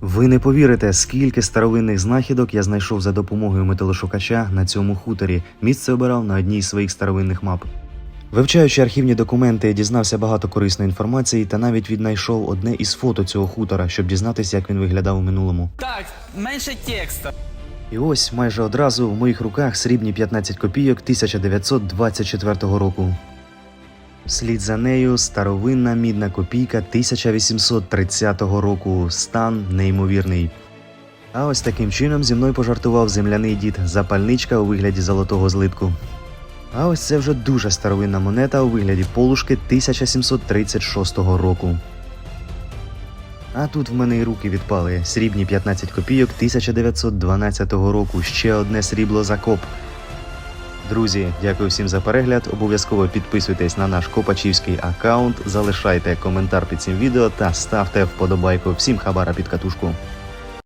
Ви не повірите, скільки старовинних знахідок я знайшов за допомогою металошукача на цьому хуторі. Місце обирав на одній з своїх старовинних мап. Вивчаючи архівні документи, дізнався багато корисної інформації та навіть віднайшов одне із фото цього хутора, щоб дізнатися, як він виглядав у минулому. Так, менше текста. І ось майже одразу в моїх руках срібні 15 копійок 1924 року. Вслід за нею старовинна мідна копійка 1830 року. Стан неймовірний. А ось таким чином зі мною пожартував земляний дід запальничка у вигляді золотого злитку. А ось це вже дуже старовинна монета у вигляді полушки 1736 року. А тут в мене і руки відпали. Срібні 15 копійок 1912 року. Ще одне срібло за коп. Друзі, дякую всім за перегляд. Обов'язково підписуйтесь на наш Копачівський аккаунт, залишайте коментар під цим відео та ставте вподобайку. Всім хабара під катушку.